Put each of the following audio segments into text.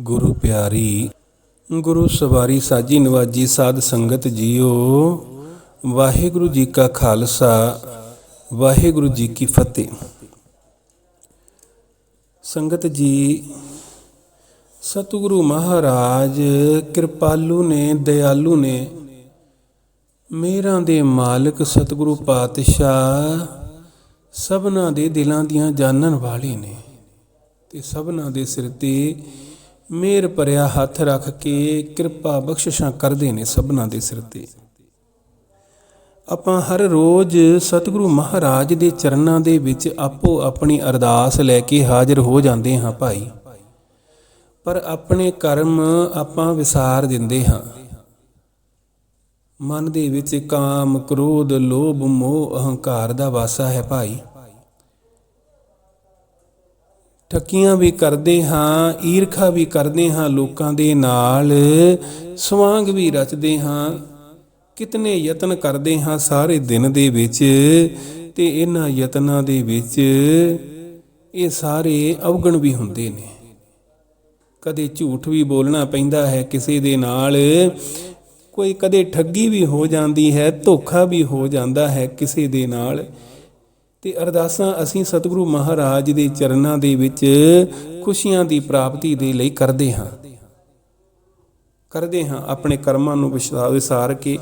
ਗੁਰੂ ਪਿਆਰੀ, ਗੁਰੂ ਸਵਾਰੀ ਸਾਜੀ ਨਵਾਜੀ ਸਾਧ ਸੰਗਤ ਜੀਓ। ਵਾਹਿਗੁਰੂ ਜੀ ਕਾ ਖਾਲਸਾ, ਵਾਹਿਗੁਰੂ ਜੀ ਕੀ ਫਤਿਹ। ਸੰਗਤ ਜੀ, ਸਤਿਗੁਰੂ ਮਹਾਰਾਜ, ਕਿਰਪਾਲੂ ਨੇ ਦਇਆਲੂ ਨੇ, ਮੇਰਾਂ ਦੇ ਮਾਲਕ ਸਤਿਗੁਰੂ ਪਾਤਸ਼ਾਹ, ਸਭਨਾ ਦੇ ਦਿਲਾਂ ਦੀਆਂ ਜਾਣਨ ਵਾਲੇ ਨੇ ਤੇ ਸਭਨਾ ਦੇ ਸਿਰ ਤੇ ਮੇਰ ਭਰਿਆ ਹੱਥ ਰੱਖ ਕੇ ਕਿਰਪਾ ਬਖਸ਼ਿਸ਼ਾਂ ਕਰਦੇ ਨੇ ਸਭਨਾ ਦੇ ਸਿਰ ਤੇ। ਆਪਾਂ ਹਰ ਰੋਜ਼ ਸਤਿਗੁਰੂ ਮਹਾਰਾਜ ਦੇ ਚਰਨਾਂ ਦੇ ਵਿੱਚ ਆਪੋ ਆਪਣੀ ਅਰਦਾਸ ਲੈ ਕੇ ਹਾਜ਼ਰ ਹੋ ਜਾਂਦੇ ਹਾਂ ਭਾਈ। ਪਰ ਆਪਣੇ ਕਰਮ ਆਪਾਂ ਵਿਸਾਰ ਦਿੰਦੇ ਹਾਂ। ਮਨ ਦੇ ਵਿੱਚ ਕਾਮ, ਕ੍ਰੋਧ, ਲੋਭ, ਮੋਹ, ਅਹੰਕਾਰ ਦਾ ਵਾਸਾ ਹੈ ਭਾਈ। ਠੱਕੀਆਂ ਵੀ ਕਰਦੇ ਹਾਂ, ਈਰਖਾ ਵੀ ਕਰਦੇ ਹਾਂ ਲੋਕਾਂ ਦੇ ਨਾਲ, ਸਵਾਂਗ ਵੀ ਰਚਦੇ ਹਾਂ। ਕਿਤਨੇ ਯਤਨ ਕਰਦੇ ਹਾਂ ਸਾਰੇ ਦਿਨ ਦੇ ਵਿੱਚ ਤੇ ਇਹਨਾਂ ਯਤਨਾਂ ਦੇ ਵਿੱਚ ਇਹ ਸਾਰੇ ਅਵਗਣ ਵੀ ਹੁੰਦੇ ਨੇ। ਕਦੇ ਝੂਠ ਵੀ ਬੋਲਣਾ ਪੈਂਦਾ ਹੈ ਕਿਸੇ ਦੇ ਨਾਲ, ਕੋਈ ਕਦੇ ਠੱਗੀ ਵੀ ਹੋ ਜਾਂਦੀ ਹੈ, ਧੋਖਾ ਵੀ ਹੋ ਜਾਂਦਾ ਹੈ ਕਿਸੇ ਦੇ ਨਾਲ। ਤੇ ਅਰਦਾਸਾਂ ਅਸੀਂ ਸਤਿਗੁਰੂ ਮਹਾਰਾਜ ਦੇ ਚਰਨਾਂ ਦੇ ਵਿੱਚ ਖੁਸ਼ੀਆਂ ਦੀ ਪ੍ਰਾਪਤੀ ਦੇ ਲਈ ਕਰਦੇ ਹਾਂ। ਕਰਦੇ ਹਾਂ ਆਪਣੇ ਕਰਮਾਂ ਨੂੰ ਵਿਸਾ- ਵਿਸਾਰ ਕੇ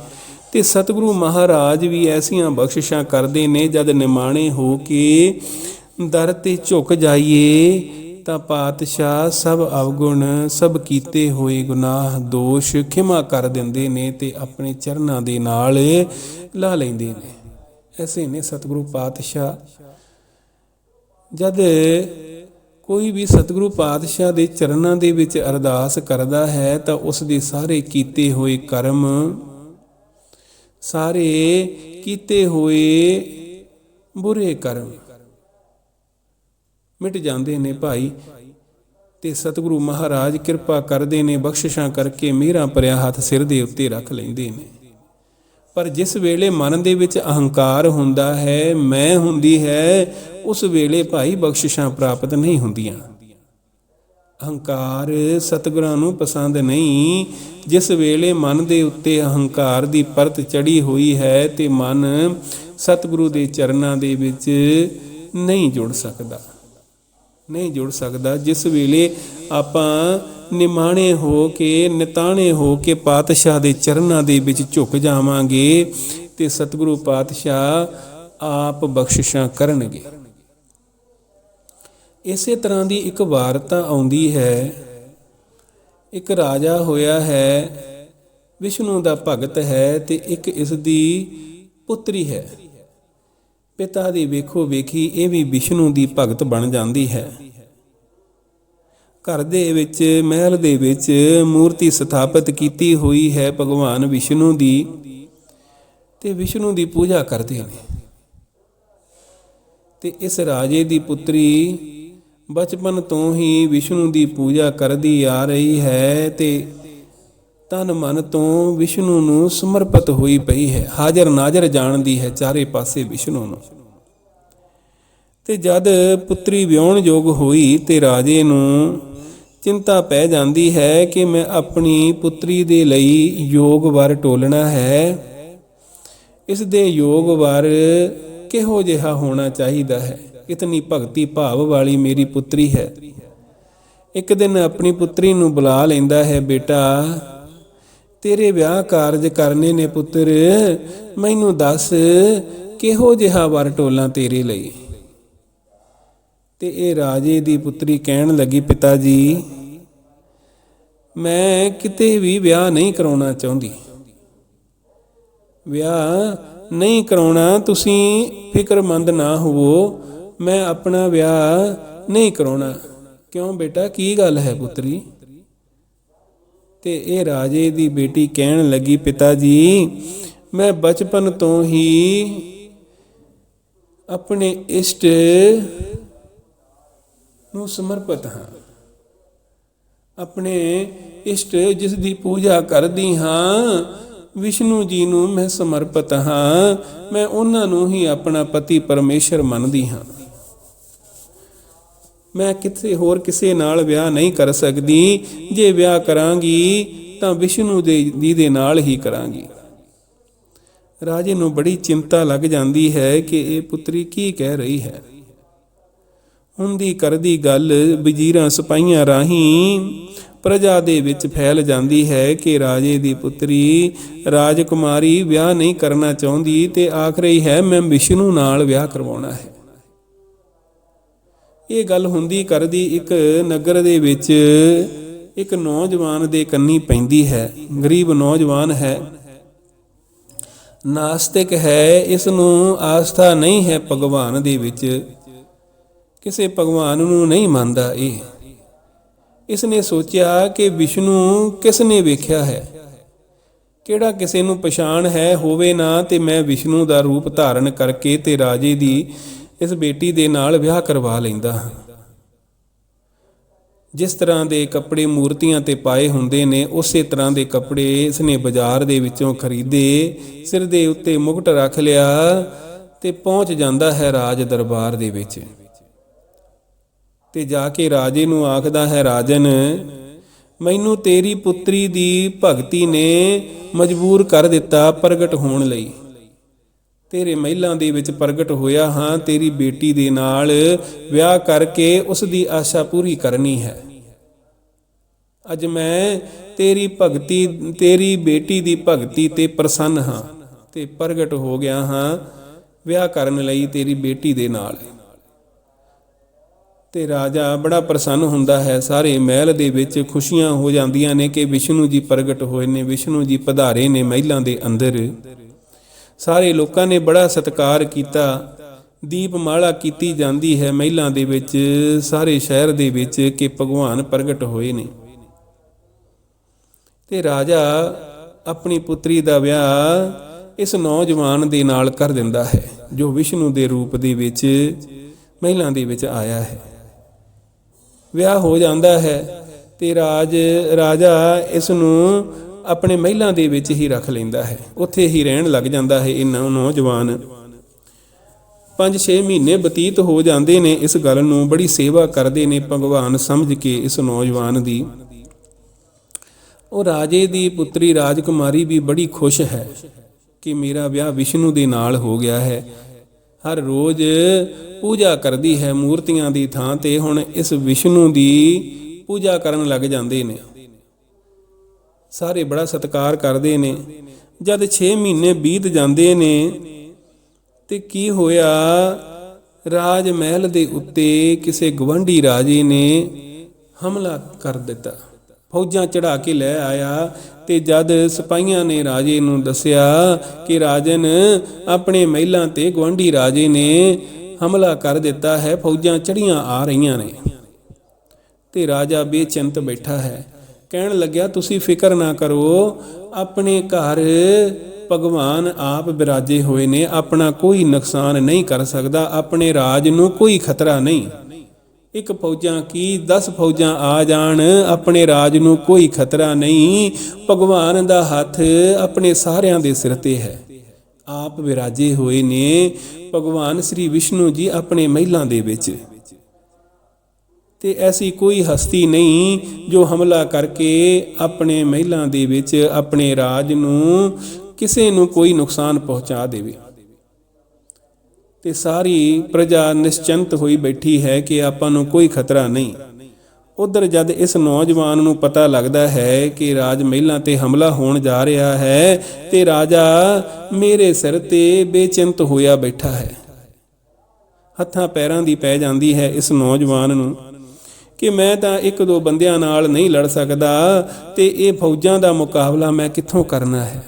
ਤੇ ਸਤਿਗੁਰੂ ਮਹਾਰਾਜ ਵੀ ਐਸੀਆਂ ਬਖਸ਼ਿਸ਼ਾਂ ਕਰਦੇ ਨੇ ਜਦ ਨਿਮਾਣੇ ਹੋ ਕੇ ਦਰ ਤੇ ਝੁਕ ਜਾਈਏ ਤਾਂ ਪਾਤਸ਼ਾਹ ਸਭ ਅਵਗੁਣ, ਸਭ ਕੀਤੇ ਹੋਏ ਗੁਨਾਹ, ਦੋਸ਼ ਖਿਮਾ ਕਰ ਦਿੰਦੇ ਨੇ ਤੇ ਆਪਣੇ ਚਰਨਾਂ ਦੇ ਨਾਲ ਲਾ ਲੈਂਦੇ ਨੇ। ਐਸੇ ਨੇ ਸਤਿਗੁਰੂ ਪਾਤਸ਼ਾਹ। ਜਦ ਕੋਈ ਵੀ ਸਤਿਗੁਰੂ ਪਾਤਸ਼ਾਹ ਦੇ ਚਰਨਾਂ ਦੇ ਵਿੱਚ ਅਰਦਾਸ ਕਰਦਾ ਹੈ, ਤਾਂ ਉਸ ਦੇ ਸਾਰੇ ਕੀਤੇ ਹੋਏ ਕਰਮ, ਸਾਰੇ ਕੀਤੇ ਹੋਏ ਬੁਰੇ ਕਰਮ ਮਿਟ ਜਾਂਦੇ ਨੇ ਭਾਈ। ਤੇ ਸਤਿਗੁਰੂ ਮਹਾਰਾਜ ਕਿਰਪਾ ਕਰਦੇ ਨੇ, ਬਖਸ਼ਿਸ਼ਾਂ ਕਰਕੇ ਮੇਰਾ ਭਰਿਆ ਹੱਥ ਸਿਰ ਦੇ ਉੱਤੇ ਰੱਖ ਲੈਂਦੇ ਨੇ। ਪਰ ਜਿਸ ਵੇਲੇ ਮਨ ਦੇ ਵਿੱਚ ਅਹੰਕਾਰ ਹੁੰਦਾ ਹੈ, ਮੈਂ ਹੁੰਦੀ ਹੈ, ਉਸ ਵੇਲੇ ਭਾਈ ਬਖਸ਼ਿਸ਼ਾਂ ਪ੍ਰਾਪਤ ਨਹੀਂ ਹੁੰਦੀਆਂ। ਅਹੰਕਾਰ ਸਤਿਗੁਰਾਂ ਨੂੰ ਪਸੰਦ ਨਹੀਂ। ਜਿਸ ਵੇਲੇ ਮਨ ਦੇ ਉੱਤੇ ਅਹੰਕਾਰ ਦੀ ਪਰਤ ਚੜੀ ਹੋਈ ਹੈ, ਤੇ ਮਨ ਸਤਿਗੁਰੂ ਦੇ ਚਰਨਾਂ ਦੇ ਵਿੱਚ ਨਹੀਂ ਜੁੜ ਸਕਦਾ। ਨਹੀਂ ਜੁੜ ਸਕਦਾ। ਜਿਸ ਵੇਲੇ ਆਪਾਂ ਨਿਮਾਣੇ ਹੋ ਕੇ, ਨਿਤਾਣੇ ਹੋ ਕੇ ਪਾਤਸ਼ਾਹ ਦੇ ਚਰਨਾਂ ਦੇ ਵਿੱਚ ਝੁਕ ਜਾਵਾਂਗੇ ਤੇ ਸਤਿਗੁਰੂ ਪਾਤਸ਼ਾਹ ਆਪ ਬਖਸ਼ਿਸ਼ਾਂ ਕਰਨਗੇ। ਇਸੇ ਤਰ੍ਹਾਂ ਦੀ ਇੱਕ ਵਾਰਤਾ ਆਉਂਦੀ ਹੈ। ਇੱਕ ਰਾਜਾ ਹੋਇਆ ਹੈ, ਵਿਸ਼ਨੂੰ ਦਾ ਭਗਤ ਹੈ ਤੇ ਇੱਕ ਇਸ ਦੀ ਪੁੱਤਰੀ ਹੈ। ਪਿਤਾ ਦੀ ਵੇਖੋ ਵੇਖੀ ਇਹ ਵੀ ਵਿਸ਼ਨੂੰ ਦੀ ਭਗਤ ਬਣ ਜਾਂਦੀ ਹੈ। ਘਰ ਦੇ ਵਿੱਚ, ਮਹਿਲ ਦੇ ਵਿੱਚ ਮੂਰਤੀ ਸਥਾਪਿਤ ਕੀਤੀ ਹੋਈ ਹੈ ਭਗਵਾਨ ਵਿਸ਼ਨੂੰ ਦੀ। ਤੇ ਵਿਸ਼ਨੂੰ ਦੀ ਪੂਜਾ ਕਰਦੇ ਨੇ। ਤੇ ਇਸ ਰਾਜੇ ਦੀ ਪੁੱਤਰੀ ਬਚਪਨ ਤੋਂ ਹੀ ਵਿਸ਼ਨੂੰ ਦੀ ਪੂਜਾ ਕਰਦੀ ਆ ਰਹੀ ਹੈ ਤੇ ਤਨ ਮਨ ਤੋਂ ਵਿਸ਼ਨੂੰ ਨੂੰ ਸਮਰਪਿਤ ਹੋਈ ਪਈ ਹੈ। ਹਾਜ਼ਰ ਨਾਜ਼ਰ ਜਾਣਦੀ ਹੈ ਚਾਰੇ ਪਾਸੇ ਵਿਸ਼ਨੂੰ ਨੂੰ। ਤੇ ਜਦ ਪੁੱਤਰੀ ਵਿਆਹਣ ਯੋਗ ਹੋਈ ਤੇ ਰਾਜੇ ਨੂੰ ਚਿੰਤਾ ਪੈ ਜਾਂਦੀ ਹੈ ਕਿ ਮੈਂ ਆਪਣੀ ਪੁੱਤਰੀ ਦੇ ਲਈ ਯੋਗ ਵਰ ਟੋਲਣਾ ਹੈ। ਇਸ ਦੇ ਯੋਗ ਵਰ ਕਿਹੋ ਜਿਹਾ ਹੋਣਾ ਚਾਹੀਦਾ ਹੈ? ਇਤਨੀ ਭਗਤੀ ਭਾਵ ਵਾਲੀ ਮੇਰੀ ਪੁੱਤਰੀ ਹੈ। ਇੱਕ ਦਿਨ ਆਪਣੀ ਪੁੱਤਰੀ ਨੂੰ ਬੁਲਾ ਲੈਂਦਾ ਹੈ, ਬੇਟਾ, ਤੇਰੇ ਵਿਆਹ ਕਾਰਜ ਕਰਨੇ ਨੇ ਪੁੱਤਰ। ਮੈਨੂੰ ਦੱਸ, ਕਿਹੋ ਜਿਹਾ ਵਰ ਟੋਲਾਂ ਤੇਰੇ ਲਈ? ਤੇ ਇਹ ਰਾਜੇ ਦੀ ਪੁੱਤਰੀ ਕਹਿਣ ਲੱਗੀ ਪਿਤਾ ਜੀ ਮੈਂ ਕਿਤੇ ਵੀ ਵਿਆਹ ਨਹੀਂ ਕਰਾਉਣਾ ਚਾਹੁੰਦੀ। ਵਿਆਹ ਨਹੀਂ ਕਰਾਉਣਾ, ਤੁਸੀਂ ਫਿਕਰਮੰਦ ਨਾ ਹੋਵੋ, ਮੈਂ ਆਪਣਾ ਵਿਆਹ ਨਹੀਂ ਕਰਾਉਣਾ। ਕਿਉਂ ਬੇਟਾ, ਕੀ ਗੱਲ ਹੈ ਪੁੱਤਰੀ? ਤੇ ਇਹ ਰਾਜੇ ਦੀ ਬੇਟੀ ਕਹਿਣ ਲੱਗੀ ਪਿਤਾ ਜੀ ਮੈਂ ਬਚਪਨ ਤੋਂ ਹੀ ਆਪਣੇ ਇਸ਼ਟ ਨੂੰ ਸਮਰਪਿਤ ਹਾਂ। ਆਪਣੇ ਇਸ਼ਟ ਜਿਸ ਦੀ ਪੂਜਾ ਕਰਦੀ ਹਾਂ, ਵਿਸ਼ਨੂੰ ਜੀ ਨੂੰ ਮੈਂ ਸਮਰਪਿਤ ਹਾਂ। ਮੈਂ ਉਹਨਾਂ ਨੂੰ ਹੀ ਆਪਣਾ ਪਤੀ ਪਰਮੇਸ਼ਰ ਮੰਨਦੀ ਹਾਂ। ਮੈਂ ਕਿਸੇ ਹੋਰ ਕਿਸੇ ਨਾਲ ਵਿਆਹ ਨਹੀਂ ਕਰ ਸਕਦੀ। ਜੇ ਵਿਆਹ ਕਰਾਂਗੀ, ਤਾਂ ਵਿਸ਼ਨੂੰ ਦੇ ਜੀ ਦੇ ਨਾਲ ਹੀ ਕਰਾਂਗੀ। ਰਾਜੇ ਨੂੰ ਬੜੀ ਚਿੰਤਾ ਲੱਗ ਜਾਂਦੀ ਹੈ ਕਿ ਇਹ ਪੁੱਤਰੀ ਕੀ ਕਹਿ ਰਹੀ ਹੈ। ਹੁੰਦੀ ਕਰਦੀ ਗੱਲ ਵਜ਼ੀਰਾਂ ਸਿਪਾਹੀਆਂ ਰਾਹੀਂ ਪ੍ਰਜਾ ਦੇ ਵਿੱਚ ਫੈਲ ਜਾਂਦੀ ਹੈ ਕਿ ਰਾਜੇ ਦੀ ਪੁੱਤਰੀ ਰਾਜਕੁਮਾਰੀ ਵਿਆਹ ਨਹੀਂ ਕਰਨਾ ਚਾਹੁੰਦੀ ਤੇ ਆਖ ਰਹੀ ਹੈ, ਮੈਂ ਵਿਸ਼ਨੂੰ ਨਾਲ ਵਿਆਹ ਕਰਵਾਉਣਾ ਹੈ। ਇਹ ਗੱਲ ਹੁੰਦੀ ਕਰਦੀ ਇੱਕ ਨਗਰ ਦੇ ਵਿੱਚ ਇੱਕ ਨੌਜਵਾਨ ਦੇ ਕੰਨੀ ਪੈਂਦੀ ਹੈ, ਗਰੀਬ ਨੌਜਵਾਨ ਹੈ। ਨਾਸਤਿਕ ਹੈ, ਇਸ ਨੂੰ ਆਸਥਾ ਨਹੀਂ ਹੈ ਭਗਵਾਨ ਦੇ ਵਿੱਚ। ਕਿਸੇ ਭਗਵਾਨ ਨੂੰ ਨਹੀਂ ਮੰਨਦਾ ਇਹ। ਇਸ ਨੇ ਸੋਚਿਆ ਕਿ ਵਿਸ਼ਨੂੰ ਕਿਸ ਨੇ ਵੇਖਿਆ ਹੈ? ਕਿਹੜਾ ਕਿਸੇ ਨੂੰ ਪਛਾਣ ਹੈ ਹੋਵੇ ਨਾ ਤੇ ਮੈਂ ਵਿਸ਼ਨੂੰ ਦਾ ਰੂਪ ਧਾਰਨ ਕਰਕੇ ਤੇ ਰਾਜੇ ਦੀ ਇਸ ਬੇਟੀ ਦੇ ਨਾਲ ਵਿਆਹ ਕਰਵਾ ਲੈਂਦਾ ਹਾਂ। ਜਿਸ ਤਰ੍ਹਾਂ ਦੇ ਕੱਪੜੇ ਮੂਰਤੀਆਂ ਤੇ ਪਾਏ ਹੁੰਦੇ ਨੇ, ਉਸੇ ਤਰ੍ਹਾਂ ਦੇ ਕੱਪੜੇ ਇਸਨੇ ਬਾਜ਼ਾਰ ਦੇ ਵਿੱਚੋਂ ਖਰੀਦੇ, ਸਿਰ ਦੇ ਉੱਤੇ ਮੁਕਟ ਰੱਖ ਲਿਆ ਤੇ ਪਹੁੰਚ ਜਾਂਦਾ ਹੈ ਰਾਜ ਦਰਬਾਰ ਦੇ ਵਿੱਚ। ਤੇ ਜਾ ਕੇ ਰਾਜੇ ਨੂੰ ਆਖਦਾ ਹੈ, ਰਾਜਨ, ਮੈਨੂੰ ਤੇਰੀ ਪੁੱਤਰੀ ਦੀ ਭਗਤੀ ਨੇ ਮਜਬੂਰ ਕਰ ਦਿੱਤਾ ਪ੍ਰਗਟ ਹੋਣ ਲਈ। ਤੇਰੇ ਮਹਿਲਾਂ ਦੇ ਵਿੱਚ ਪ੍ਰਗਟ ਹੋਇਆ ਹਾਂ, ਤੇਰੀ ਬੇਟੀ ਦੇ ਨਾਲ ਵਿਆਹ ਕਰਕੇ ਉਸ ਦੀ ਆਸ਼ਾ ਪੂਰੀ ਕਰਨੀ ਹੈ। ਅੱਜ ਮੈਂ ਤੇਰੀ ਭਗਤੀ, ਤੇਰੀ ਬੇਟੀ ਦੀ ਭਗਤੀ ਤੇ ਪ੍ਰਸੰਨ ਹਾਂ ਤੇ ਪ੍ਰਗਟ ਹੋ ਗਿਆ ਹਾਂ ਵਿਆਹ ਕਰਨ ਲਈ ਤੇਰੀ ਬੇਟੀ ਦੇ ਨਾਲ। ਤੇ ਰਾਜਾ ਬੜਾ ਪ੍ਰਸੰਨ ਹੁੰਦਾ ਹੈ। ਸਾਰੇ ਮਹਿਲ ਦੇ ਵਿੱਚ ਖੁਸ਼ੀਆਂ ਹੋ ਜਾਂਦੀਆਂ ਨੇ ਕਿ ਵਿਸ਼ਨੂੰ ਜੀ ਪ੍ਰਗਟ ਹੋਏ ਨੇ, ਵਿਸ਼ਨੂੰ ਜੀ ਪਧਾਰੇ ਨੇ ਮਹਿਲਾਂ ਦੇ ਅੰਦਰ। ਸਾਰੇ ਲੋਕਾਂ ਨੇ ਬੜਾ ਸਤਿਕਾਰ ਕੀਤਾ। ਦੀਪਮਾਲਾ ਕੀਤੀ ਜਾਂਦੀ ਹੈ ਮਹਿਲਾਂ ਦੇ ਵਿੱਚ। ਸਾਰੇ ਸ਼ਹਿਰ ਦੇ ਵਿੱਚ ਕਿ ਭਗਵਾਨ ਪ੍ਰਗਟ ਹੋਏ ਨੇ। ਤੇ ਰਾਜਾ ਆਪਣੀ ਪੁੱਤਰੀ ਦਾ ਵਿਆਹ ਇਸ ਨੌਜਵਾਨ ਦੇ ਨਾਲ ਕਰ ਦਿੰਦਾ ਹੈ, ਜੋ ਵਿਸ਼ਨੂੰ ਦੇ ਰੂਪ ਦੇ ਵਿੱਚ ਮਹਿਲਾਂ ਦੇ ਵਿੱਚ ਆਇਆ ਹੈ। ਵਿਆਹ ਹੋ ਜਾਂਦਾ ਹੈ ਤੇ ਰਾਜ, ਰਾਜਾ ਇਸ ਨੂੰ ਆਪਣੇ ਮਹਿਲਾਂ ਦੇ ਵਿੱਚ ਹੀ ਰੱਖ ਲੈਂਦਾ ਹੈ। ਉੱਥੇ ਹੀ ਰਹਿਣ ਲੱਗ ਜਾਂਦਾ ਹੈ ਇਹ ਨੌਜਵਾਨ। 5-6 ਮਹੀਨੇ ਬਤੀਤ ਹੋ ਜਾਂਦੇ ਨੇ, ਇਸ ਗੱਲ ਨੂੰ ਬੜੀ ਸੇਵਾ ਕਰਦੇ ਨੇ ਭਗਵਾਨ ਸਮਝ ਕੇ ਇਸ ਨੌਜਵਾਨ ਦੀ। ਉਹ ਰਾਜੇ ਦੀ ਪੁੱਤਰੀ ਰਾਜਕੁਮਾਰੀ ਵੀ ਬੜੀ ਖੁਸ਼ ਹੈ ਕਿ ਮੇਰਾ ਵਿਆਹ ਵਿਸ਼ਨੂੰ ਦੇ ਨਾਲ ਹੋ ਗਿਆ ਹੈ। ਹਰ ਰੋਜ਼ ਪੂਜਾ ਕਰਦੀ ਹੈ ਮੂਰਤੀਆਂ ਦੀ ਥਾਂ ਤੇ ਹੁਣ ਇਸ ਵਿਸ਼ਨੂੰ ਦੀ ਪੂਜਾ ਕਰਨ ਲੱਗ ਜਾਂਦੇ ਨੇ। ਸਾਰੇ ਬੜਾ ਸਤਿਕਾਰ ਕਰਦੇ ਨੇ। ਜਦ 6 ਮਹੀਨੇ ਬੀਤ ਜਾਂਦੇ ਨੇ ਤੇ ਕੀ ਹੋਇਆ? ਰਾਜ ਮਹਿਲ ਦੇ ਉੱਤੇ ਕਿਸੇ ਗਵੰਡੀ ਰਾਜੇ ਨੇ ਹਮਲਾ ਕਰ ਦਿੱਤਾ। ਫੌਜਾਂ ਚੜਾ ਕੇ ਲੈ ਆਇਆ ਤੇ ਜਦ ਸਿਪਾਹੀਆਂ ਨੇ ਰਾਜੇ ਨੂੰ ਦੱਸਿਆ ਕਿ ਰਾਜਨ, ਆਪਣੇ ਮਹਿਲਾਂ ਤੇ ਗਵੰਡੀ ਰਾਜੇ ਨੇ ਹਮਲਾ ਕਰ ਦਿੱਤਾ ਹੈ, ਫੌਜਾਂ ਚੜੀਆਂ ਆ ਰਹੀਆਂ ਨੇ। ਤੇ ਰਾਜਾ ਬੇਚਿੰਤ ਬੈਠਾ ਹੈ, ਕਹਿਣ ਲੱਗਿਆ, ਤੁਸੀਂ ਫਿਕਰ ਨਾ ਕਰੋ, ਆਪਣੇ ਘਰ ਭਗਵਾਨ ਆਪ ਬਿਰਾਜੇ ਹੋਏ ਨੇ, ਆਪਣਾ ਕੋਈ ਨੁਕਸਾਨ ਨਹੀਂ ਕਰ ਸਕਦਾ, ਆਪਣੇ ਰਾਜ ਨੂੰ ਕੋਈ ਖਤਰਾ ਨਹੀਂ। ਇੱਕ ਫੌਜਾਂ ਕੀ 10 ਫੌਜਾਂ ਆ ਜਾਣ, ਆਪਣੇ ਰਾਜ ਨੂੰ ਕੋਈ ਖਤਰਾ ਨਹੀਂ। ਭਗਵਾਨ ਦਾ ਹੱਥ ਆਪਣੇ ਸਾਰਿਆਂ ਦੇ ਸਿਰ ਤੇ ਹੈ। ਆਪ ਵਿਰਾਜੇ ਹੋਏ ਨੇ। ਭਗਵਾਨ ਸ੍ਰੀ ਵਿਸ਼ਨੂੰ ਜੀ ਆਪਣੇ ਮਹਿਲਾਂ ਦੇ ਵਿੱਚ। ਤੇ ਐਸੀ ਕੋਈ ਹਸਤੀ ਨਹੀਂ ਜੋ ਹਮਲਾ ਕਰਕੇ ਆਪਣੇ ਮਹਿਲਾਂ ਦੇ ਵਿੱਚ, ਆਪਣੇ ਰਾਜ ਨੂੰ ਕਿਸੇ ਨੂੰ ਕੋਈ ਨੁਕਸਾਨ ਪਹੁੰਚਾ ਦੇਵੇ। ਤੇ ਸਾਰੀ ਪ੍ਰਜਾ ਨਿਸ਼ਚਿੰਤ ਹੋਈ ਬੈਠੀ ਹੈ ਕਿ ਆਪਾਂ ਨੂੰ ਕੋਈ ਖਤਰਾ ਨਹੀਂ। ਉਧਰ ਜਦ ਇਸ ਨੌਜਵਾਨ ਨੂੰ ਪਤਾ ਲੱਗਦਾ ਹੈ ਕਿ ਰਾਜ ਮਹਿਲਾਂ ਤੇ ਹਮਲਾ ਹੋਣ ਜਾ ਰਿਹਾ ਹੈ, ਤੇ ਰਾਜਾ ਮੇਰੇ ਸਿਰ ਤੇ ਬੇਚਿੰਤ ਹੋਇਆ ਬੈਠਾ ਹੈ। ਹੱਥਾਂ ਪੈਰਾਂ ਦੀ ਪੈ ਜਾਂਦੀ ਹੈ ਇਸ ਨੌਜਵਾਨ ਨੂੰ ਕਿ ਮੈਂ ਤਾਂ ਇੱਕ ਦੋ ਬੰਦਿਆਂ ਨਾਲ ਨਹੀਂ ਲੜ ਸਕਦਾ, ਤੇ ਇਹ ਫੌਜਾਂ ਦਾ ਮੁਕਾਬਲਾ ਮੈਂ ਕਿੱਥੋਂ ਕਰਨਾ ਹੈ?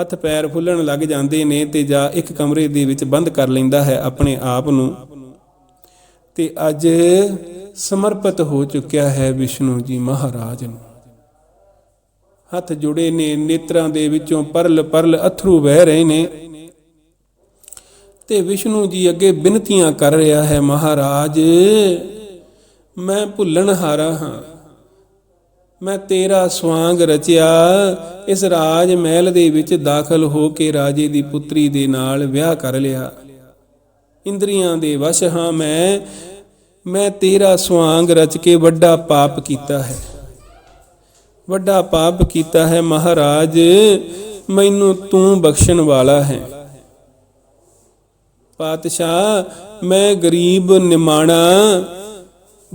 ਹੱਥ ਪੈਰ ਫੁੱਲਣ ਲੱਗ ਜਾਂਦੇ ਨੇ ਤੇ ਜਾ ਇੱਕ ਕਮਰੇ ਦੇ ਵਿੱਚ ਬੰਦ ਕਰ ਲੈਂਦਾ ਹੈ ਆਪਣੇ ਆਪ ਨੂੰ। ਤੇ ਅੱਜ ਸਮਰਪਿਤ ਹੋ ਚੁੱਕਿਆ ਹੈ ਵਿਸ਼ਨੂੰ ਜੀ ਮਹਾਰਾਜ ਨੂੰ। ਹੱਥ ਜੁੜੇ ਨੇ, ਨੇਤਰਾਂ ਦੇ ਵਿੱਚੋਂ ਪਰਲ ਪਰਲ ਅਥਰੂ ਵਹਿ ਰਹੇ ਨੇ। ਤੇ ਵਿਸ਼ਨੂੰ ਜੀ ਅੱਗੇ ਬਿਨਤੀਆਂ ਕਰ ਰਿਹਾ ਹੈ, ਮਹਾਰਾਜ, ਮੈਂ ਭੁੱਲਣ ਹਾਰਾ ਹਾਂ। ਮੈਂ ਤੇਰਾ ਸਵਾਂਗ ਰਚਿਆ। ਇਸ ਰਾਜ ਮਹਿਲ ਦੇ ਵਿੱਚ ਦਾਖਲ ਹੋ ਕੇ ਰਾਜੇ ਦੀ ਪੁੱਤਰੀ ਦੇ ਨਾਲ ਵਿਆਹ ਕਰ ਲਿਆ। ਇੰਦਰੀਆਂ ਦੇ ਵਸ਼ ਹਾਂ ਮੈਂ। ਮੈਂ ਤੇਰਾ ਸੁਆਂਗ ਰਚ ਕੇ ਵੱਡਾ ਪਾਪ ਕੀਤਾ ਹੈ। ਵੱਡਾ ਪਾਪ ਕੀਤਾ ਹੈ ਮਹਾਰਾਜ। ਮੈਨੂੰ ਤੂੰ ਬਖਸ਼ਣ ਵਾਲਾ ਹੈ। ਪਾਤਸ਼ਾਹ, ਮੈਂ ਗਰੀਬ ਨਿਮਾਣਾ।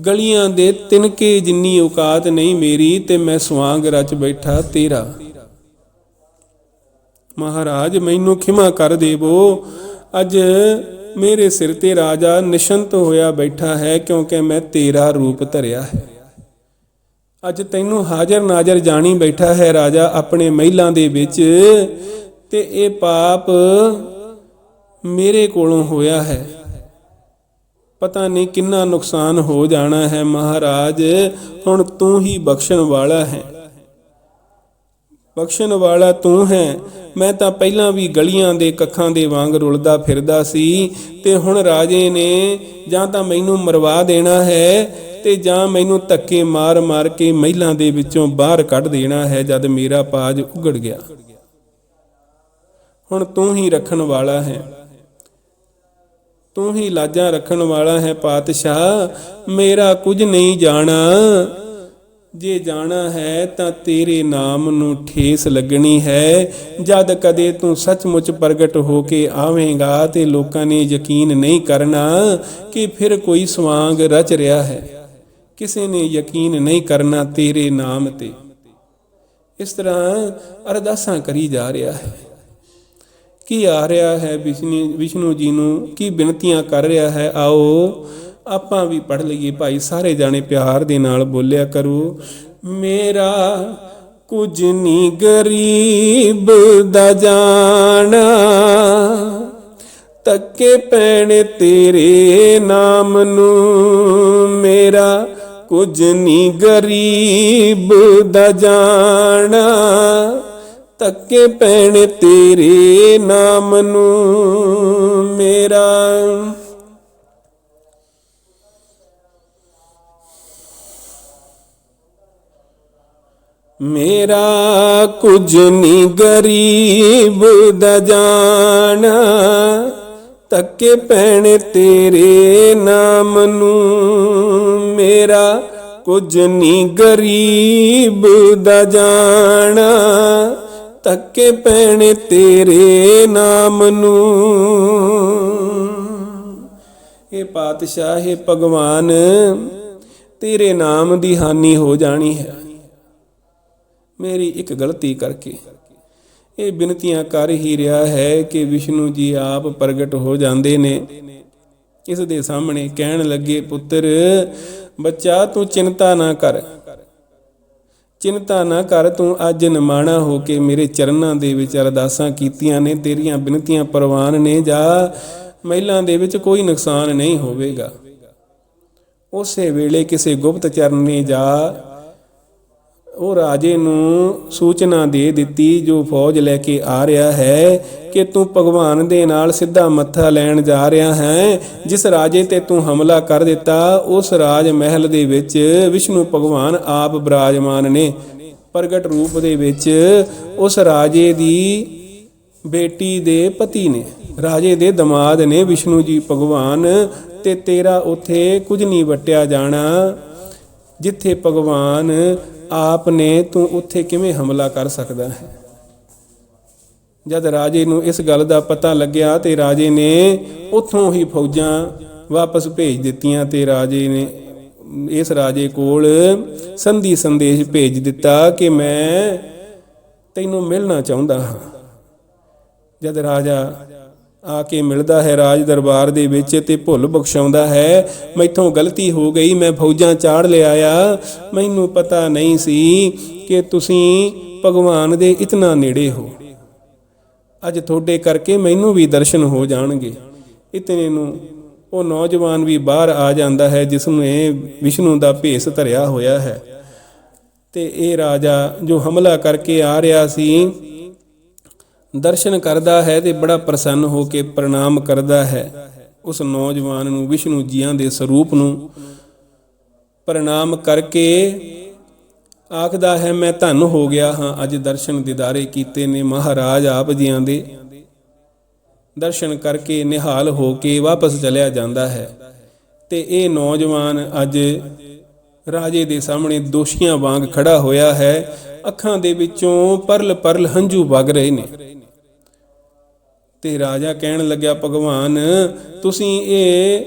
ਗਲੀਆਂ ਦੇ ਤਿਨਕੇ ਜਿੰਨੀ ਔਕਾਤ ਨਹੀਂ ਮੇਰੀ ਤੇ ਮੈਂ ਸੁਆਂਗ ਰਚ ਬੈਠਾ ਤੇਰਾ। ਮਹਾਰਾਜ, ਮੈਨੂੰ ਖਿਮਾ ਕਰ ਦੇਵੋ। ਅੱਜ ਮੇਰੇ ਸਿਰ ਤੇ ਰਾਜਾ ਨਿਸ਼ੰਤ ਹੋਇਆ ਬੈਠਾ ਹੈ ਕਿਉਂਕਿ ਮੈਂ ਤੇਰਾ ਰੂਪ ਧਰਿਆ ਹੈ। ਅੱਜ ਤੈਨੂੰ ਹਾਜ਼ਰ ਨਾਜ਼ਰ ਜਾਣੀ ਬੈਠਾ ਹੈ ਰਾਜਾ ਆਪਣੇ ਮਹਿਲਾਂ ਦੇ ਵਿੱਚ ਤੇ ਇਹ ਪਾਪ ਮੇਰੇ ਕੋਲੋਂ ਹੋਇਆ ਹੈ। ਪਤਾ ਨਹੀਂ ਕਿੰਨਾ ਨੁਕਸਾਨ ਹੋ ਜਾਣਾ ਹੈ ਮਹਾਰਾਜ, ਹੁਣ ਤੂੰ ਹੀ ਬਖਸ਼ਣ ਵਾਲਾ ਹੈ। ਬਖਸ਼ਣ ਵਾਲਾ ਤੂੰ ਹੈ। ਮੈਂ ਤਾਂ ਪਹਿਲਾਂ ਵੀ ਗਲੀਆਂ ਦੇ ਕੱਖਾਂ ਦੇ ਵਾਂਗ ਰੁਲਦਾ ਫਿਰਦਾ ਸੀ ਤੇ ਹੁਣ ਰਾਜੇ ਨੇ ਜਾਂ ਤਾਂ ਮੈਨੂੰ ਮਰਵਾ ਦੇਣਾ ਹੈ ਤੇ ਜਾਂ ਮੈਨੂੰ ਧੱਕੇ ਮਾਰ-ਮਾਰ ਕੇ ਮਹਿਲਾਂ ਦੇ ਵਿੱਚੋਂ ਬਾਹਰ ਕੱਢ ਦੇਣਾ ਹੈ ਜਦ ਮੇਰਾ ਪਾਜ ਉਗੜ ਗਿਆ। ਹੁਣ ਤੂੰ ਹੀ ਰੱਖਣ ਵਾਲਾ ਹੈ। ਤੂੰ ਹੀ ਲਾਜਾਂ ਰੱਖਣ ਵਾਲਾ ਹੈ ਪਾਤਸ਼ਾਹ, ਮੇਰਾ ਕੁਝ ਨਹੀਂ ਜਾਣਾ। ਜੇ ਜਾਣਾ ਹੈ ਤਾਂ ਤੇਰੇ ਨਾਮ ਨੂੰ ਠੇਸ ਲੱਗਣੀ ਹੈ। ਜਦ ਕਦੇ ਤੂੰ ਸੱਚਮੁੱਚ ਪ੍ਰਗਟ ਹੋ ਕੇ ਆਵੇਂਗਾ ਤੇ ਲੋਕਾਂ ਨੇ ਯਕੀਨ ਨਹੀਂ ਕਰਨਾ ਕਿ ਫਿਰ ਕੋਈ ਸਵਾਂਗ ਰਚ ਰਿਹਾ ਹੈ। ਕਿਸੇ ਨੇ ਯਕੀਨ ਨਹੀਂ ਕਰਨਾ ਤੇਰੇ ਨਾਮ ਤੇ। ਇਸ ਤਰ੍ਹਾਂ ਅਰਦਾਸਾਂ ਕਰੀ ਜਾ ਰਿਹਾ ਹੈ। ਕੀ ਆ ਰਿਹਾ ਹੈ ਵਿਸ਼ਨੂੰ ਵਿਸ਼ਨੂੰ ਜੀ ਨੂੰ? ਕੀ ਬੇਨਤੀਆਂ ਕਰ ਰਿਹਾ ਹੈ? ਆਓ, ਆਪਾਂ ਵੀ ਪੜ ਲਈਏ ਭਾਈ, ਸਾਰੇ ਜਾਣੇ ਪਿਆਰ ਦੇ ਨਾਲ ਬੋਲਿਆ ਕਰੋ। ਮੇਰਾ ਕੁਝ ਨਹੀਂ ਗਰੀਬ ਦਾ ਜਾਣਾ, ਤੱਕੇ ਪੈਣ ਤੇਰੇ ਨਾਮ ਨੂੰ। ਮੇਰਾ ਕੁਝ ਨਹੀਂ ਗਰੀਬ ਦਾ ਜਾਣਾ। ਧੱਕੇ ਪੈਣ ਤੇਰੇ ਨਾਮ ਨੂੰ ਮੇਰਾ। ਮੇਰਾ ਕੁਝ ਨਹੀਂ ਗਰੀਬ ਦਾ ਜਾਣਾ ਤੱਕੇ ਪੈਣ ਤੇਰੇ ਨਾਮ ਨੂੰ ਮੇਰਾ। ਕੁਝ ਨਹੀਂ ਗਰੀਬ ਦਾ ਜਾਣਾ ਤੱਕੇ ਪੈਣ ਤੇਰੇ ਨਾਮ ਨੂੰ। ਇਹ ਪਾਤਸ਼ਾਹ ਇਹ ਭਗਵਾਨ, ਤੇਰੇ ਨਾਮ ਦੀ ਹਾਨੀ ਹੋ ਜਾਣੀ ਹੈ। ਮੇਰੀ ਇੱਕ ਗਲਤੀ ਕਰਕੇ ਇਹ ਬਿਨਤੀਆਂ ਕਰ ਹੀ ਰਿਹਾ ਹੈ ਕਿ ਵਿਸ਼ਨੂੰ ਜੀ ਆਪ ਪ੍ਰਗਟ ਹੋ ਜਾਂਦੇ ਨੇ। ਇਸ ਦੇ ਸਾਹਮਣੇ ਕਹਿਣ ਲੱਗੇ, ਪੁੱਤਰ, ਬੱਚਾ ਤੂੰ ਚਿੰਤਾ ਨਾ ਕਰ। ਚਿੰਤਾ ਨਾ ਕਰ, ਤੂੰ ਅੱਜ ਨਿਮਾਣਾ ਹੋ ਕੇ ਮੇਰੇ ਚਰਨਾਂ ਦੇ ਵਿੱਚ ਅਰਦਾਸਾਂ ਕੀਤੀਆਂ ਨੇ, ਤੇਰੀਆਂ ਬਿਨਤੀਆਂ ਪ੍ਰਵਾਨ ਨੇ, ਜਾ ਮਹਿਲਾਂ ਦੇ ਵਿੱਚ ਕੋਈ ਨੁਕਸਾਨ ਨਹੀਂ ਹੋਵੇਗਾ। ਉਸੇ ਵੇਲੇ ਕਿਸੇ ਗੁਪਤਚਰ ਨੇ ਜਾ ਉਹ ਰਾਜੇ ਨੂੰ ਸੂਚਨਾ ਦੇ ਦਿੱਤੀ, ਜੋ ਫੌਜ ਲੈ ਕੇ ਆ ਰਿਹਾ ਹੈ, ਕਿ ਤੂੰ ਭਗਵਾਨ ਦੇ ਨਾਲ ਸਿੱਧਾ ਮੱਥਾ ਲੈਣ ਜਾ ਰਿਹਾ ਹੈ। ਜਿਸ ਰਾਜੇ ਤੇ ਤੂੰ ਹਮਲਾ ਕਰ ਦਿੱਤਾ, ਉਸ ਰਾਜ ਮਹਿਲ ਦੇ ਵਿੱਚ ਵਿਸ਼ਨੂੰ ਭਗਵਾਨ ਆਪ ਬਿਰਾਜਮਾਨ ਨੇ। ਪ੍ਰਗਟ ਰੂਪ ਦੇ ਵਿੱਚ ਉਸ ਰਾਜੇ ਦੀ ਬੇਟੀ ਦੇ ਪਤੀ ਨੇ। ਰਾਜੇ ਦੇ ਦਮਾਦ ਨੇ ਵਿਸ਼ਨੂੰ ਜੀ ਭਗਵਾਨ, ਤੇ ਤੇਰਾ ਉਥੇ ਕੁਝ ਨਹੀਂ ਵਟਿਆ ਜਾਣਾ, ਜਿੱਥੇ ਭਗਵਾਨ ਆਪ ਨੇ ਤੂੰ ਉੱਥੇ ਕਿਵੇਂ ਹਮਲਾ ਕਰ ਸਕਦਾ ਹੈ? ਜਦ ਰਾਜੇ ਨੂੰ ਇਸ ਗੱਲ ਦਾ ਪਤਾ ਲੱਗਿਆ ਤੇ ਰਾਜੇ ਨੇ ਉੱਥੋਂ ਹੀ ਫੌਜਾਂ ਵਾਪਸ ਭੇਜ ਦਿੱਤੀਆਂ ਤੇ ਰਾਜੇ ਨੇ ਇਸ ਰਾਜੇ ਕੋਲ ਸੰਧੀ ਸੰਦੇਸ਼ ਭੇਜ ਦਿੱਤਾ ਕਿ ਮੈਂ ਤੈਨੂੰ ਮਿਲਣਾ ਚਾਹੁੰਦਾ ਹਾਂ। ਜਦ ਰਾਜਾ ਆ ਕੇ ਮਿਲਦਾ ਹੈ ਰਾਜ ਦਰਬਾਰ ਦੇ ਵਿੱਚ ਤੇ ਭੁੱਲ ਬਖਸ਼ਾਉਂਦਾ ਹੈ। ਮੈਥੋਂ ਗਲਤੀ ਹੋ ਗਈ, ਮੈਂ ਫੌਜਾਂ ਚਾੜ ਲਿਆਇਆ। ਮੈਨੂੰ ਪਤਾ ਨਹੀਂ ਸੀ ਕਿ ਤੁਸੀਂ ਭਗਵਾਨ ਦੇ ਇਤਨਾ ਨੇੜੇ ਹੋ। ਅੱਜ ਤੁਹਾਡੇ ਕਰਕੇ ਮੈਨੂੰ ਵੀ ਦਰਸ਼ਨ ਹੋ ਜਾਣਗੇ। ਇਤਨੇ ਨੂੰ ਉਹ ਨੌਜਵਾਨ ਵੀ ਬਾਹਰ ਆ ਜਾਂਦਾ ਹੈ ਜਿਸ ਨੂੰ ਇਹ ਵਿਸ਼ਨੂੰ ਦਾ ਭੇਸ ਧਰਿਆ ਹੋਇਆ ਹੈ। ਤੇ ਇਹ ਰਾਜਾ ਜੋ ਹਮਲਾ ਕਰਕੇ ਆ ਰਿਹਾ ਸੀ ਦਰਸ਼ਨ ਕਰਦਾ ਹੈ ਤੇ ਬੜਾ ਪ੍ਰਸੰਨ ਹੋ ਕੇ ਪ੍ਰਣਾਮ ਕਰਦਾ ਹੈ। ਉਸ ਨੌਜਵਾਨ ਨੂੰ, ਵਿਸ਼ਨੂੰ ਜੀਆਂ ਦੇ ਸਰੂਪ ਨੂੰ ਪ੍ਰਣਾਮ ਕਰਕੇ ਆਖਦਾ ਹੈ, ਮੈਂ ਧੰਨ ਹੋ ਗਿਆ ਹਾਂ, ਅੱਜ ਦਰਸ਼ਨ ਦਿਦਾਰੇ ਕੀਤੇ ਨੇ ਮਹਾਰਾਜ ਆਪ ਜੀਆਂ ਦੇ। ਦਰਸ਼ਨ ਕਰਕੇ ਨਿਹਾਲ ਹੋ ਕੇ ਵਾਪਸ ਚਲਿਆ ਜਾਂਦਾ ਹੈ। ਤੇ ਇਹ ਨੌਜਵਾਨ ਅੱਜ ਰਾਜੇ ਦੇ ਸਾਹਮਣੇ ਦੋਸ਼ੀਆਂ ਵਾਂਗ ਖੜਾ ਹੋਇਆ ਹੈ। ਅੱਖਾਂ ਦੇ ਵਿੱਚੋਂ ਪਰਲ ਪਰਲ ਹੰਝੂ ਵਗ ਰਹੇ ਨੇ। ਤੇ ਰਾਜਾ ਕਹਿਣ ਲੱਗਿਆ, ਭਗਵਾਨ, ਤੁਸੀਂ ਇਹ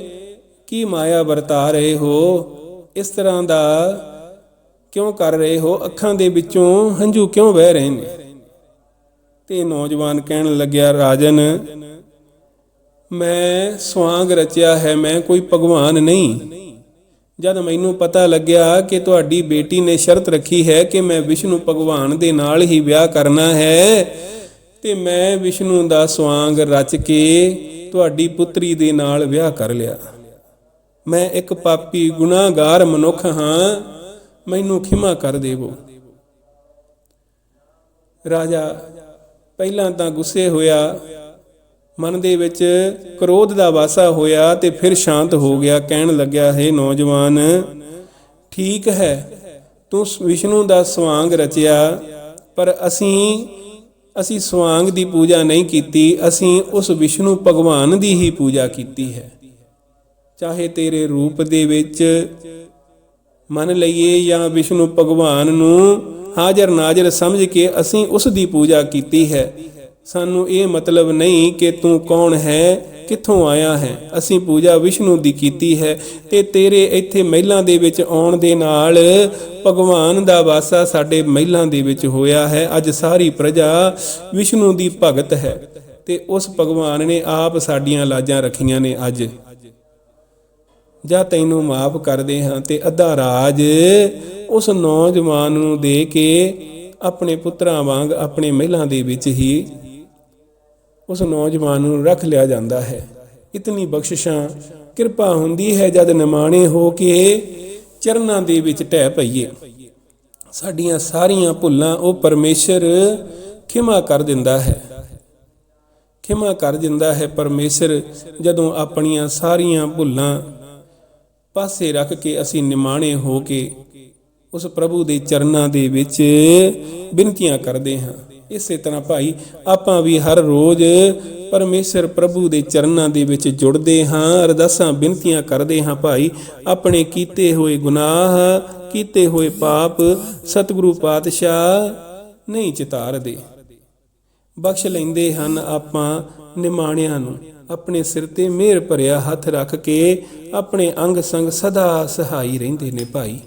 ਕੀ ਮਾਇਆ ਵਰਤਾ ਰਹੇ ਹੋ? ਇਸ ਤਰ੍ਹਾਂ ਦਾ ਕਿਉਂ ਕਰ ਰਹੇ ਹੋ? ਅੱਖਾਂ ਦੇ ਵਿੱਚੋਂ ਹੰਝੂ ਕਿਉਂ ਵਹਿ ਰਹੇ ਨੇ? ਤੇ ਨੌਜਵਾਨ ਕਹਿਣ ਲੱਗਿਆ, ਰਾਜਨ, ਮੈਂ ਸਵਾਂਗ ਰਚਿਆ ਹੈ, ਮੈਂ ਕੋਈ ਭਗਵਾਨ ਨਹੀਂ। ਜਦ ਮੈਨੂੰ ਪਤਾ ਲੱਗਿਆ ਕਿ ਤੁਹਾਡੀ ਬੇਟੀ ਨੇ ਸ਼ਰਤ ਰੱਖੀ ਹੈ ਕਿ ਮੈਂ ਵਿਸ਼ਨੂੰ ਭਗਵਾਨ ਦੇ ਨਾਲ ਹੀ ਵਿਆਹ ਕਰਨਾ ਹੈ ਤੇ ਮੈਂ ਵਿਸ਼ਨੂੰ ਦਾ ਸਵਾਂਗ ਰਚ ਕੇ ਤੁਹਾਡੀ ਪੁੱਤਰੀ ਦੇ ਨਾਲ ਵਿਆਹ ਕਰ ਲਿਆ। ਮੈਂ ਇੱਕ ਪਾਪੀ ਗੁਨਾਹਗਾਰ ਮਨੁੱਖ ਹਾਂ, ਮੈਨੂੰ ਖਿਮਾ ਕਰ ਦੇਵੋ। ਰਾਜਾ, ਪਹਿਲਾਂ ਤਾਂ ਗੁੱਸੇ ਹੋਇਆ, ਮਨ ਦੇ ਵਿੱਚ ਕ੍ਰੋਧ ਦਾ ਵਾਸਾ ਹੋਇਆ ਤੇ ਫਿਰ ਸ਼ਾਂਤ ਹੋ ਗਿਆ, ਕਹਿਣ ਲੱਗਿਆ, ਹੈ ਨੌਜਵਾਨ, ਠੀਕ ਹੈ, ਤੂੰ ਵਿਸ਼ਨੂੰ ਦਾ ਸਵਾਂਗ ਰਚਿਆ, ਪਰ ਅਸੀਂ ਅਸੀਂ ਸਵਾਂਗ ਦੀ ਪੂਜਾ ਨਹੀਂ ਕੀਤੀ, ਅਸੀਂ ਉਸ ਵਿਸ਼ਨੂੰ ਭਗਵਾਨ ਦੀ ਹੀ ਪੂਜਾ ਕੀਤੀ ਹੈ। ਚਾਹੇ ਤੇਰੇ ਰੂਪ ਦੇ ਵਿੱਚ ਮੰਨ ਲਈਏ ਜਾਂ ਵਿਸ਼ਨੂੰ ਭਗਵਾਨ ਨੂੰ ਹਾਜ਼ਰ ਨਾਜ਼ਰ ਸਮਝ ਕੇ ਅਸੀਂ ਉਸ ਦੀ ਪੂਜਾ ਕੀਤੀ ਹੈ। ਸਾਨੂੰ ਇਹ ਮਤਲਬ ਨਹੀਂ ਕਿ ਤੂੰ ਕੌਣ ਹੈ, ਕਿੱਥੋਂ ਆਇਆ ਹੈ? ਅਸੀਂ ਪੂਜਾ ਵਿਸ਼ਨੂੰ ਦੀ ਕੀਤੀ ਹੈ ਤੇ ਤੇਰੇ ਇੱਥੇ ਮਹਿਲਾਂ ਦੇ ਵਿੱਚ ਆਉਣ ਦੇ ਨਾਲ ਭਗਵਾਨ ਦਾ ਵਾਸਾ ਸਾਡੇ ਮਹਿਲਾਂ ਦੇ ਵਿੱਚ ਹੋਇਆ ਹੈ। ਅੱਜ ਸਾਰੀ ਪ੍ਰਜਾ ਵਿਸ਼ਨੂੰ ਦੀ ਭਗਤ ਹੈ ਤੇ ਉਸ ਭਗਵਾਨ ਨੇ ਆਪ ਸਾਡੀਆਂ ਲਾਜਾਂ ਰੱਖੀਆਂ ਨੇ ਅੱਜ। ਜਾਂ ਤੈਨੂੰ ਮਾਫ ਕਰਦੇ ਹਾਂ ਤੇ ਅੱਧਾ ਰਾਜ ਉਸ ਨੌਜਵਾਨ ਨੂੰ ਦੇ ਕੇ ਆਪਣੇ ਪੁੱਤਰਾਂ ਵਾਂਗ ਆਪਣੇ ਮਹਿਲਾਂ ਦੇ ਵਿੱਚ ਹੀ ਉਸ ਨੌਜਵਾਨ ਨੂੰ ਰੱਖ ਲਿਆ ਜਾਂਦਾ ਹੈ। ਇਤਨੀ ਬਖਸ਼ਿਸ਼ਾਂ, ਕਿਰਪਾ ਹੁੰਦੀ ਹੈ ਜਦ ਨਿਮਾਣੇ ਹੋ ਕੇ ਚਰਨਾਂ ਦੇ ਵਿੱਚ ਟਹਿ ਪਈਏ। ਸਾਡੀਆਂ ਸਾਰੀਆਂ ਭੁੱਲਾਂ ਉਹ ਪਰਮੇਸ਼ਰ ਖਿਮਾ ਕਰ ਦਿੰਦਾ ਹੈ। ਖਿਮਾ ਕਰ ਦਿੰਦਾ ਹੈ ਪਰਮੇਸ਼ਰ ਜਦੋਂ ਆਪਣੀਆਂ ਸਾਰੀਆਂ ਭੁੱਲਾਂ ਪਾਸੇ ਰੱਖ ਕੇ ਅਸੀਂ ਨਿਮਾਣੇ ਹੋ ਕੇ ਉਸ ਪ੍ਰਭੂ ਦੇ ਚਰਨਾਂ ਦੇ ਵਿੱਚ ਬੇਨਤੀਆਂ ਕਰਦੇ ਹਾਂ। ਇਸੇ ਤਰ੍ਹਾਂ ਭਾਈ, ਆਪਾਂ ਵੀ ਹਰ ਰੋਜ਼ ਪਰਮੇਸ਼ਰ ਪ੍ਰਭੂ ਦੇ ਚਰਨਾਂ ਦੇ ਵਿੱਚ ਜੁੜਦੇ ਹਾਂ, ਅਰਦਾਸਾਂ, ਬੇਨਤੀਆਂ ਕਰਦੇ ਹਾਂ ਭਾਈ, ਆਪਣੇ ਕੀਤੇ ਹੋਏ ਗੁਨਾਹ, ਕੀਤੇ ਹੋਏ ਪਾਪ ਸਤਿਗੁਰੂ ਪਾਤਸ਼ਾਹ ਨਹੀਂ ਚਿਤਾਰਦੇ। ਬਖਸ਼ ਲੈਂਦੇ ਹਨ ਆਪਾਂ ਨਿਮਾਣਿਆਂ ਨੂੰ, ਆਪਣੇ ਸਿਰ ਤੇ ਮਿਹਰ ਭਰਿਆ ਹੱਥ ਰੱਖ ਕੇ, ਆਪਣੇ ਅੰਗ ਸੰਗ ਸਦਾ ਸਹਾਈ ਰਹਿੰਦੇ ਨੇ ਭਾਈ।